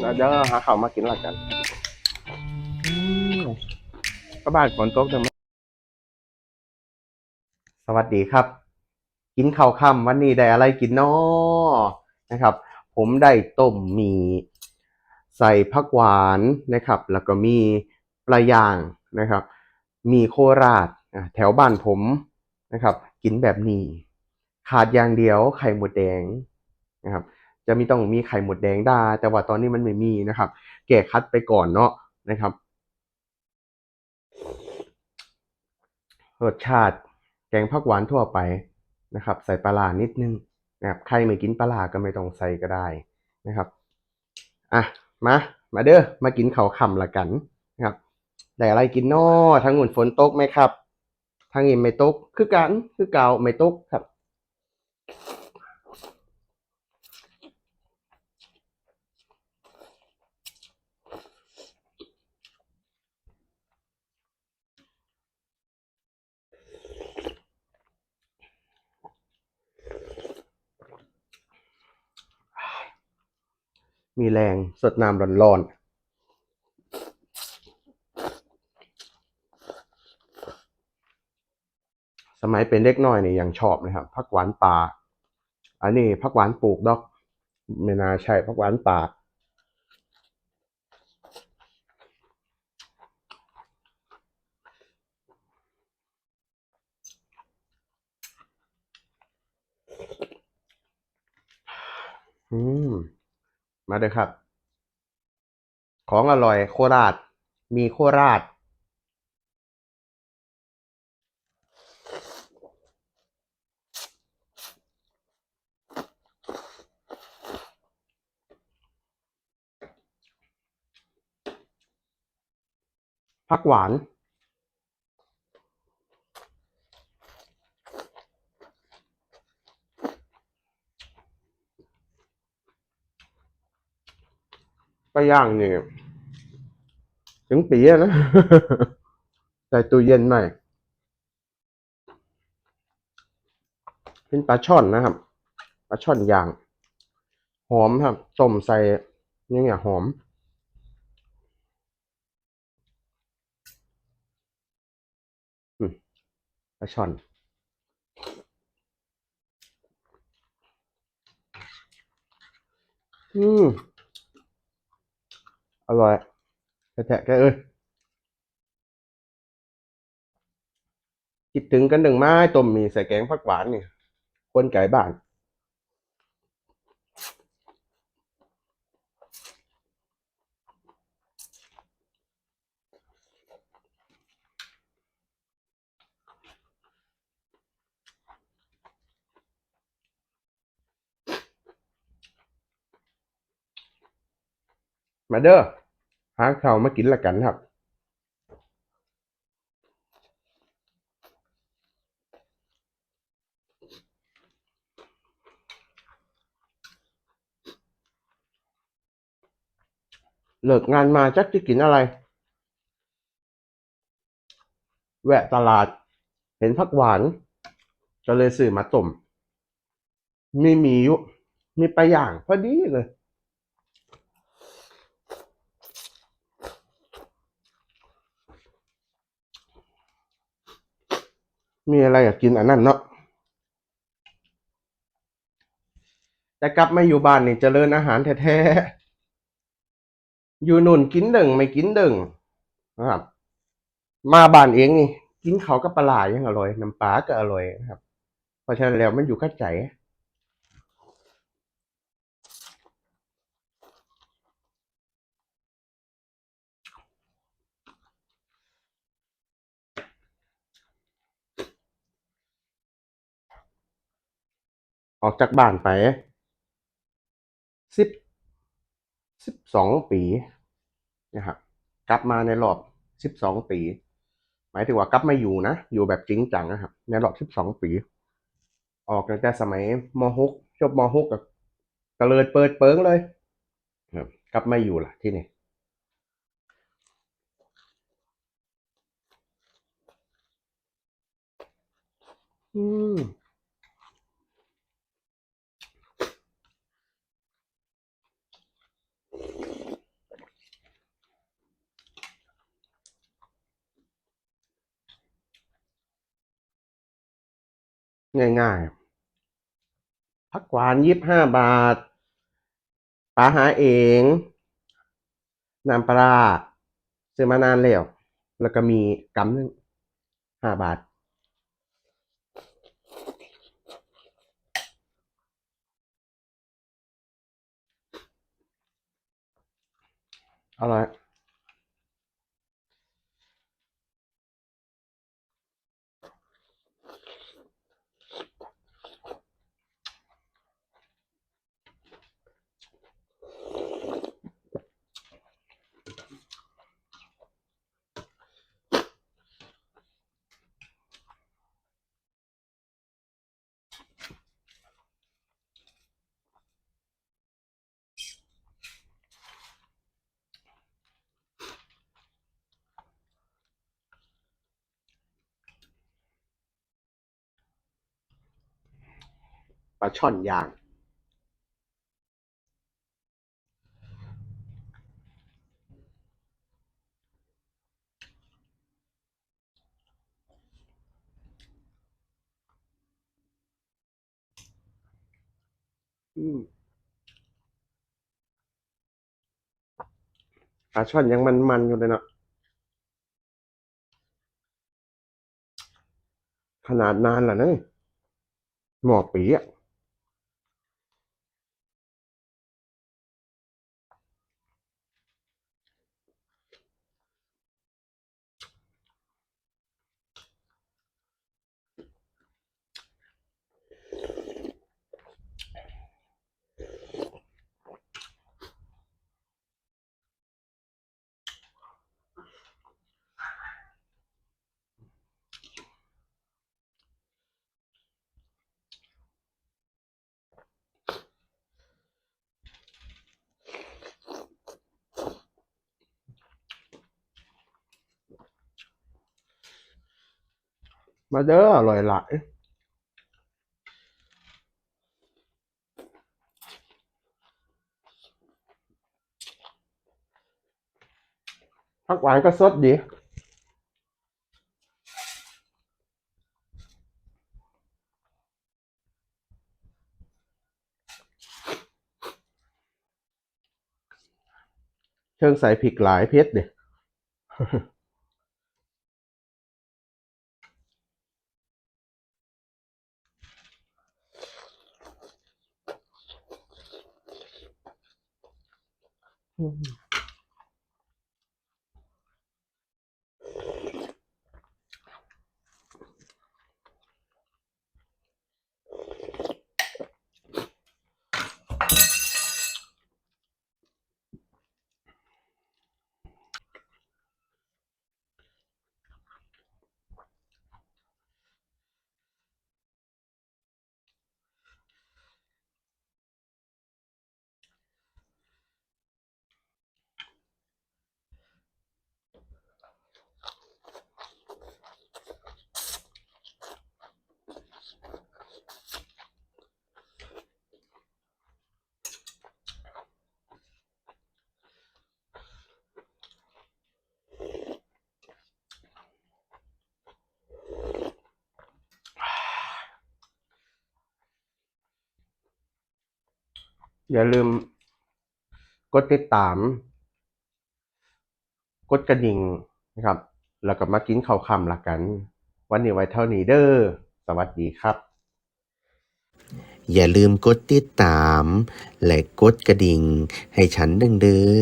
แล้วเดี๋ยวหาข้าวมากินละกันก็บ้านฝนตกจังสวัสดีครับ กินข้าวค่ำวันนี้ได้อะไรกินน้อนะครับ ผมได้ต้มหมีใส่ผักหวานนะครับ แล้วก็มีปลาย่างนะครับ มีโคราชอะแถวบ้านผมนะครับ กินแบบนี้ ขาดอย่างเดียวไข่หมดแดงนะครับ จะมีต้องมีไข่หมดแดงได้ แต่ว่าตอนนี้มันไม่มีนะครับ แก่คัดไปก่อนเนาะนะครับรสชาติแกงผักหวานทั่วไปนะครับ ใส่ปลานิดนึงนะครับใครไม่กินปลาร้าก็ไม่ต้องใส่ก็ได้นะครับอะมามาเด้อมากินข้าคำละกันนะครับได้อะไรกินน้อทั้งหุ่นฝนตกไหมครับ ทางนี้ไม่ตกคือกันคือเก่าไม่ตกครับ มีแรงสดน้ำร้อนๆ สมัยเป็นเด็กน้อยเนี่ยยังชอบนะครับผักหวานป่า อันนี้ผักหวานปลูกดอกไม่น่าใช่ผักหวานป่าอืม มาเด้อครับ ของอร่อยโคราช มีโคราช ผักหวาน ไปย่างนี่ถึงปีนะใส่ตู้เย็นหน่อยเป็นปลาช่อนนะครับปลาช่อนย่าง หอมครับต้มใส่นี่ไงหอมอืมปลาช่อนอืม อร่อยแท้ๆแกเอ้ยคิดถึงกันหนึ่งไม้ต้มหมีใส่แกงผักหวานนี่คนไก่บ้านมาเด้อ หาข้าวมากินละกันครับเลิกงานมาจักจะกินอะไร แวะตลาด เห็นผักหวาน ก็เลยซื้อมาต้มมีหมีอยู่มีปลาย่างพอดีเลย มีอะไรอยากกินอันนั้นเนาะแต่กลับมาอยู่บ้านนี่เจริญอาหารแท้ๆ อยู่นุ่นกินดึงไม่กินดึงนะครับ มาบ้านเองนี่ กินเขาวกับปลาหลายังอร่อย น้ำปลาก็อร่อยนะครับ เพราะฉะนั้นแล้วมันอยู่ข้าใจ ออกจากบ้านไปสิบสิบสองปีนะครับกลับมาในรอบสิบสองปี หมายถึงว่ากลับมาอยู่นะ อยู่แบบจริงจังนะครับ ในรอบสิบสองปี ออกตั้งแต่สมัยมหกจบมหกกับกระเลิดเปิดเปิงเลยกลับมาอยู่ล่ะที่นี่อืม ง่ายๆผักหวานยี่สิบห้าบาทปลาหาเองน้ำปลาซื้อมานานแล้ว แล้วก็มีกำหนึงห้าบาทอร่อย ปลาช่อนย่าง ปลาช่อนยังมันๆอยู่เลยเนาะขนาดนานแล้วเนอะหมอปีอะ มาเด้ออร่อยหลายผักหวานก็สดดีเชิงใส่พริกหลายเพชรเด้ Mm-hmm. อย่าลืม กดติดตาม กดกระดิ่งนะครับ แล้วก็มากินข้าวคำละกัน วันนี้ไว้เท่านี้เด้อสวัสดีครับ อย่าลืมกดติดตาม และกดกระดิ่ง ให้ฉันดึงเด้อ